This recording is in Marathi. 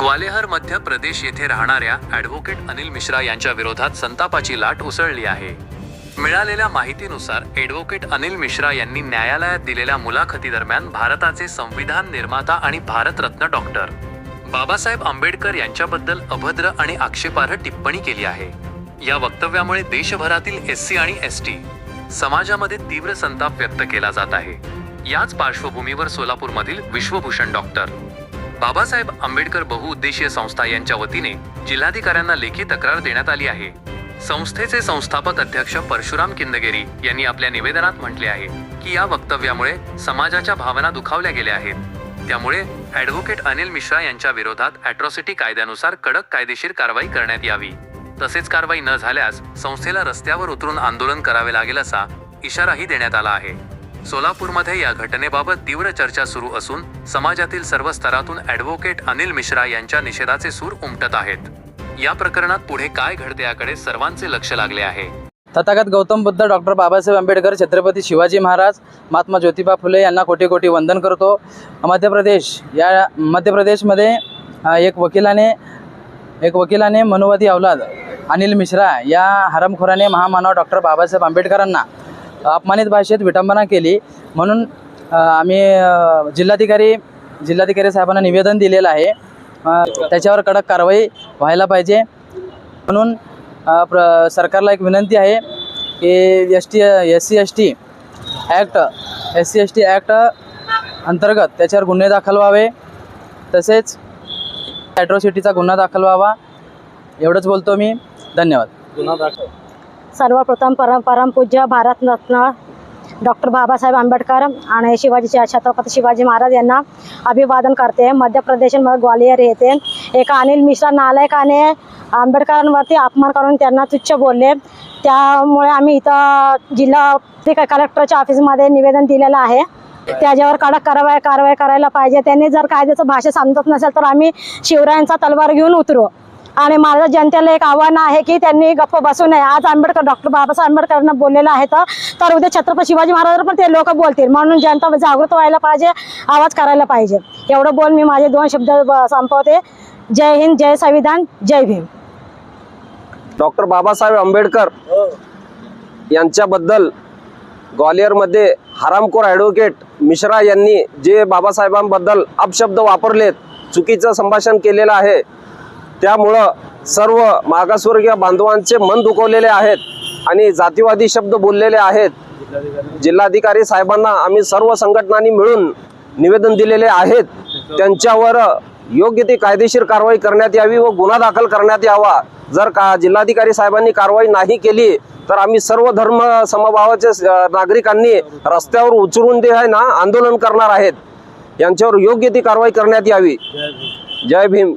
ग्वालेहर मध्य प्रदेश येथे राहणाऱ्या ॲडव्होकेट अनिल मिश्रा यांच्या विरोधात संतापाची लाट उसळली आहे. मिळालेल्या माहितीनुसार ॲडव्होकेट अनिल मिश्रा यांनी न्यायालयात दिलेल्या मुलाखतीदरम्यान भारताचे संविधान निर्माता आणि भारतरत्न डॉक्टर बाबासाहेब आंबेडकर यांच्याबद्दल अभद्र आणि आक्षेपार्ह टिप्पणी केली आहे. या वक्तव्यामुळे देशभरातील एस सी आणि एस टी समाजामध्ये तीव्र संताप व्यक्त केला जात आहे. याच पार्श्वभूमीवर सोलापूरमधील विश्वभूषण डॉक्टर बाबासाहेब आंबेडकर बहुउद्देशीय संस्था यांच्या वतीने जिल्हाधिकाऱ्यांना लेखी तक्रार देण्यात आली आहे. संस्थेचे संस्थापक अध्यक्ष परशुराम किंदगेरी यांनी आपल्या निवेदनात म्हटले आहे की या वक्तव्यामुळे समाजाच्या भावना दुखावल्या गेल्या आहेत. त्यामुळे ॲडव्होकेट अनिल मिश्रा यांच्या विरोधात अॅट्रॉसिटी कायद्यानुसार कडक कायदेशीर कारवाई करण्यात यावी. तसेच कारवाई न झाल्यास संस्थेला रस्त्यावर उतरून आंदोलन करावे लागेल असा इशाराही देण्यात आला आहे. सोलापूरमध्ये या घटनेबाबत तीव्र चर्चा सुरू असून समाजातील सर्व स्तरातून ॲडव्होकेट अनिल मिश्रा यांच्या निषेधाचे सूर उमटत आहेत. या प्रकरणात पुढे काय घडते याकडे सर्वांचे लक्ष लागले आहे. तथागत गौतम बुद्ध डॉक्टर बाबासाहेब आंबेडकर छत्रपती शिवाजी महाराज महात्मा ज्योतिबा फुले यांना कोटी कोटी वंदन करतो. मध्य प्रदेश या मध्य प्रदेशमध्ये एक वकिलाने एक वकिलाने मनुवादी अवलाद अनिल मिश्रा या हरमखोराने महामानव डॉक्टर बाबासाहेब आंबेडकरांना अपमानित भाषेत विटंबना केली. म्हणून आम्ही जिल्हाधिकारी जिल्हाधिकारी साहेबांना निवेदन दिलेलं आहे. त्याच्यावर कडक कारवाई व्हायला पाहिजे. म्हणून प्र सरकारला एक विनंती आहे की S T S C S T act S C S T act अंतर्गत त्याच्यावर गुन्हे दाखल व्हावे. तसेच ॲट्रॉसिटीचा गुन्हा दाखल व्हावा. एवढंच बोलतो मी. धन्यवाद. सर्वप्रथम परम परमपूज्य भारतरत्न डॉक्टर बाबासाहेब आंबेडकर आणि शिवाजीच्या छत्रपती शिवाजी महाराज यांना अभिवादन करते. मध्य प्रदेशमध्ये ग्वालियर येथे एका अनिल मिश्रा नालायकाने आंबेडकरांवरती अपमान करून त्यांना तुच्छ बोलले. त्यामुळे आम्ही इथं जिल्हा ते कलेक्टरच्या ऑफिसमध्ये निवेदन दिलेलं आहे. त्याच्यावर कडक कारवाई कारवाई करायला पाहिजे. त्यांनी जर कायद्याचं भाषा समजत नसेल तर आम्ही शिवरायांचा तलवार घेऊन उतरू. आणि माझं जनतेला एक आव्हान आहे की त्यांनी गप्प बसू नये. आज आंबेडकर डॉक्टर बाबासाहेब आंबेडकरांना बोललेलं आहे तर उद्या छत्रपती शिवाजी महाराज पण ते लोक बोलतील. म्हणून जनता जागृत व्हायला पाहिजे आवाज करायला पाहिजे. एवढं बोल मी माझे दोन शब्द संपवते. जय हिंद जय संविधान जय भीम. डॉक्टर बाबासाहेब आंबेडकर यांच्याबद्दल ग्वालियरमध्ये हरामखोर ॲडव्होकेट मिश्रा यांनी जे बाबासाहेबांबद्दल अपशब्द वापरलेत चुकीचं संभाषण केलेलं आहे. त्यामुळं सर्व मागासवर्गीय बांधवांचे मन दुखवलेले आहेत आणि जातीवादी शब्द बोललेले आहेत. जिल्हाधिकारी साहेबांना आम्ही सर्व संघटनांनी मिळून निवेदन दिलेले आहेत. त्यांच्यावर योग्य ती कायदेशीर कारवाई करण्यात यावी व गुन्हा दाखल करण्यात यावा. जर का जिल्हाधिकारी साहेबांनी कारवाई नाही केली तर आम्ही सर्व धर्म समभावाचे नागरिकांनी रस्त्यावर उचलून ते आहे ना आंदोलन करणार आहेत. यांच्यावर योग्य ती कारवाई करण्यात यावी. जय भीम.